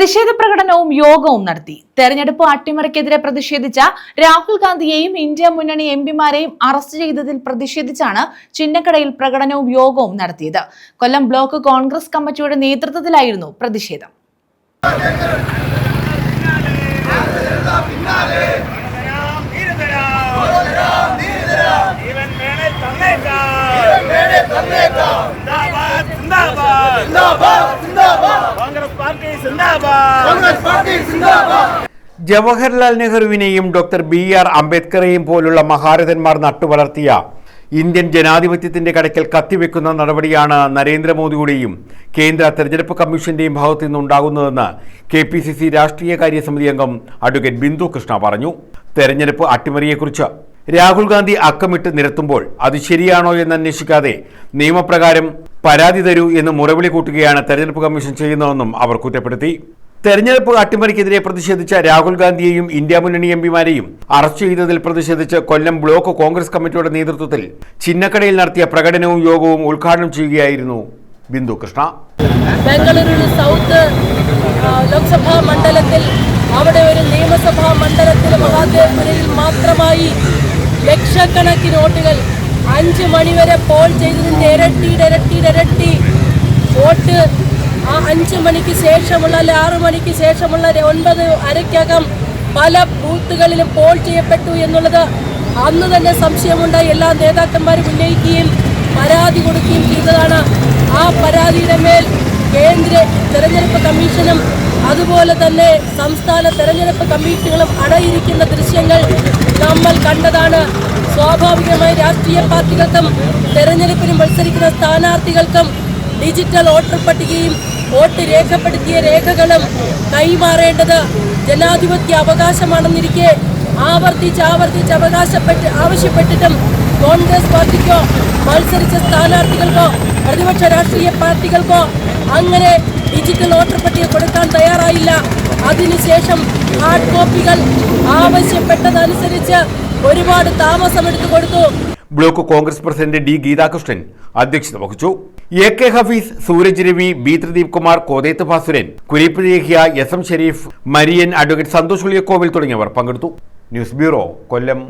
പ്രതിഷേധ പ്രകടനവും യോഗവും നടത്തി. തെരഞ്ഞെടുപ്പ് അട്ടിമറിക്കെതിരെ പ്രതിഷേധിച്ച രാഹുൽ ഗാന്ധിയെയും ഇന്ത്യ മുന്നണി എം പിമാരെയും അറസ്റ്റ് ചെയ്തതിൽ പ്രതിഷേധിച്ചാണ് ചിന്നക്കടയിൽ പ്രകടനവും യോഗവും നടത്തിയത്. കൊല്ലം ബ്ലോക്ക് കോൺഗ്രസ് കമ്മിറ്റിയുടെ നേതൃത്വത്തിലായിരുന്നു പ്രതിഷേധം. ജവഹർലാൽ നെഹ്റുവിനെയും ഡോക്ടർ ബി ആർ അംബേദ്കറെയും പോലുള്ള മഹാരഥന്മാർ നട്ടുവളർത്തിയ ഇന്ത്യൻ ജനാധിപത്യത്തിന്റെ കടയ്ക്കൽ കത്തിവെക്കുന്ന നടപടിയാണ് നരേന്ദ്രമോദിയുടെയും കേന്ദ്ര തെരഞ്ഞെടുപ്പ് കമ്മീഷന്റെയും ഭാഗത്തു നിന്നുണ്ടാകുന്നതെന്ന് കെ പി സി സി രാഷ്ട്രീയ സമിതി അംഗം അഡ്വക്കേറ്റ് ബിന്ദു കൃഷ്ണ പറഞ്ഞു. തെരഞ്ഞെടുപ്പ് അട്ടിമറിയെക്കുറിച്ച് രാഹുൽ ഗാന്ധി അക്കമിട്ട് നിരത്തുമ്പോൾ അത് ശരിയാണോ എന്ന് അന്വേഷിക്കാതെ നിയമപ്രകാരം പരാതി തരൂ എന്ന് മുറവിളി കൂട്ടുകയാണ് തെരഞ്ഞെടുപ്പ് കമ്മീഷൻ ചെയ്യുന്നതെന്നും അവർ കുറ്റപ്പെടുത്തി. തെരഞ്ഞെടുപ്പ് അട്ടിമറിക്കെതിരെ പ്രതിഷേധിച്ച രാഹുൽ ഗാന്ധിയെയും ഇന്ത്യ മുന്നണി എം പിമാരെയും അറസ്റ്റ് ചെയ്തതിൽ പ്രതിഷേധിച്ച് കൊല്ലം ബ്ലോക്ക് കോൺഗ്രസ് കമ്മിറ്റിയുടെ നേതൃത്വത്തിൽ ചിന്നക്കടയിൽ നടത്തിയ പ്രകടനവും യോഗവും ഉദ്ഘാടനം ചെയ്യുകയായിരുന്നു ബിന്ദു കൃഷ്ണ. ബംഗളൂരു സൗത്ത് ലോക്സഭാ മണ്ഡലത്തിൽ അവിടെ ഒരു നിയമസഭാ മണ്ഡലത്തിൽ മഹാദേവ്പുരയിൽ മാത്രമായി ലക്ഷക്കണക്കിന് വോട്ടുകൾ അഞ്ച് മണിവരെ പോൾ ചെയ്തതിന്റെ ഇരട്ടി ഇരട്ടി ഇരട്ടി. വോട്ട് ആ അഞ്ച് മണിക്ക് ശേഷമുള്ള അല്ലെ ആറു മണിക്ക് ശേഷമുള്ള ഒൻപത് അരയ്ക്കകം പല ബൂത്തുകളിലും പോൾ ചെയ്യപ്പെട്ടു എന്നുള്ളത് അന്ന് തന്നെ സംശയമുണ്ടായി. എല്ലാ നേതാക്കന്മാരും ഉന്നയിക്കുകയും പരാതി കൊടുക്കുകയും ചെയ്തതാണ്. ആ പരാതിയുടെ മേൽ കേന്ദ്ര തെരഞ്ഞെടുപ്പ് കമ്മീഷനും അതുപോലെ തന്നെ സംസ്ഥാന തെരഞ്ഞെടുപ്പ് കമ്മീഷനുകളും അടയിരിക്കുന്ന ദൃശ്യങ്ങൾ നമ്മൾ കണ്ടതാണ്. സ്വാഭാവികമായി രാഷ്ട്രീയ പാർട്ടികൾക്കും തെരഞ്ഞെടുപ്പിനും മത്സരിക്കുന്ന സ്ഥാനാർത്ഥികൾക്കും ഡിജിറ്റൽ വോട്ടർ പട്ടികയും വോട്ട് രേഖപ്പെടുത്തിയ രേഖകളും കൈമാറേണ്ടത് ജനാധിപത്യ അവകാശമാണെന്നിരിക്കെ ആവർത്തിച്ച് ആവർത്തിച്ച് അവകാശപ്പെട്ട് ആവശ്യപ്പെട്ടിട്ടും കോൺഗ്രസ് പാർട്ടിക്കോ മത്സരിച്ച സ്ഥാനാർത്ഥികൾക്കോ പ്രതിപക്ഷ രാഷ്ട്രീയ പാർട്ടികൾക്കോ അങ്ങനെ ഡിജിറ്റൽ വോട്ടർ പട്ടിക കൊടുക്കാൻ തയ്യാറായില്ല. അതിനുശേഷം ഹാർഡ് കോപ്പികൾ ആവശ്യപ്പെട്ടതനുസരിച്ച് ഒരുപാട് താമസമെടുത്തു കൊടുത്തു. Block Congress president D Geethakrishnan അധ്യക്ഷത വഹിച്ചു. A K Hafeez Sooraj Ravi B Thrideep Kumar Kotheth Bhasuran Kureeppu Rekhiya S M Sherif Marian advocate Santhosh Ulliyakovil തുടങ്ങിയവർ പങ്കെടുത്തു. News bureau Kollam.